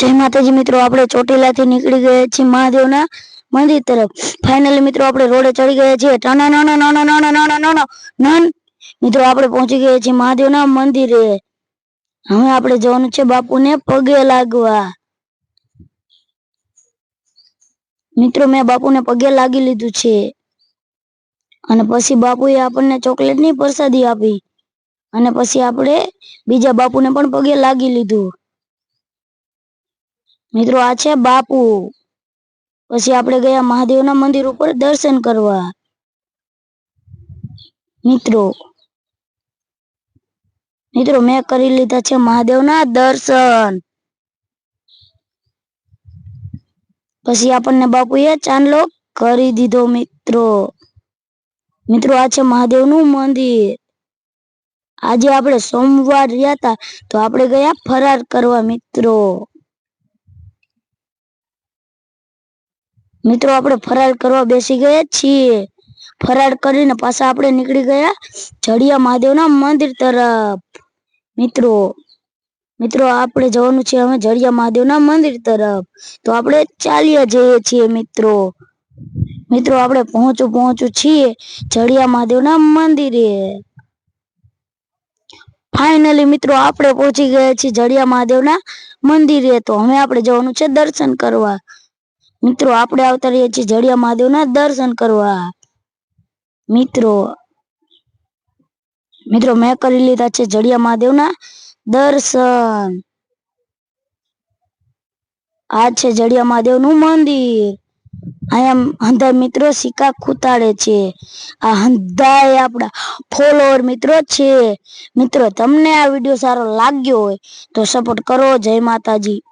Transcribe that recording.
જય માતાજી મિત્રો આપણે ચોટીલાથી નીકળી ગયા છીએ મહાદેવના મંદિર તરફ ફાઇનલી મિત્રો આપણે રોડે ચડી ગયા છીએ મિત્રો આપણે પહોંચી ગયા છીએ મહાદેવના મંદિરે હવે આપણે જવાનું છે બાપુને પગે લાગવા મિત્રો મેં બાપુને પગે લાગી લીધું છે અને પછી બાપુએ આપણને ચોકલેટની પ્રસાદી આપી અને પછી આપણે બીજા બાપુને પણ પગે લાગી લીધું મિત્રો, આ છે બાપુ. પછી આપણે ગયા મહાદેવના મંદિર ઉપર દર્શન કરવા. મિત્રો મિત્રો, મેં કરી લીધા છે મહાદેવના દર્શન. પછી આપણને બાપુએ ચાંદલો કરી દીધો, મિત્રો. મિત્રો, આ છે મહાદેવનું મંદિર. આજે આપણે સોમવાર રહ્યા હતા તો આપણે ગયા ફરાર કરવા, મિત્રો. મિત્રો, આપણે ફરાર કરવા બેસી ગયા છીએ. ફરાર કરીને પાછા આપણે નીકળી ગયા જડિયા મહાદેવના મંદિર તરફ. મિત્રો મિત્રો, આપણે જવાનું છે હવે જડિયા મહાદેવના મંદિર તરફ. તો આપણે ચાલ્યા જઈએ છીએ, મિત્રો. મિત્રો, આપણે પહોંચું પહોંચું છીએ જડિયા મહાદેવના મંદિરે. ફાઇનલી મિત્રો, આપણે પહોંચી ગયા છીએ જડિયા મહાદેવના મંદિરે. તો હવે આપણે જવાનું છે દર્શન કરવા. મિત્રો, આપણે આવતા રહીએ છીએ જડિયા મહાદેવના દર્શન કરવા. મિત્રો મિત્રો, મેં કરી લીધા છે જડિયા મહાદેવના દર્શન. આ છે જડિયા મહાદેવનું મંદિર. અહીંયા હંધાય મિત્રો સિક્કા ખૂતાડે છે. આ હંધાય આપણા ફોલોવર મિત્રો છે. મિત્રો, તમને આ વીડિયો સારો લાગ્યો હોય તો સપોર્ટ કરો. જય માતાજી.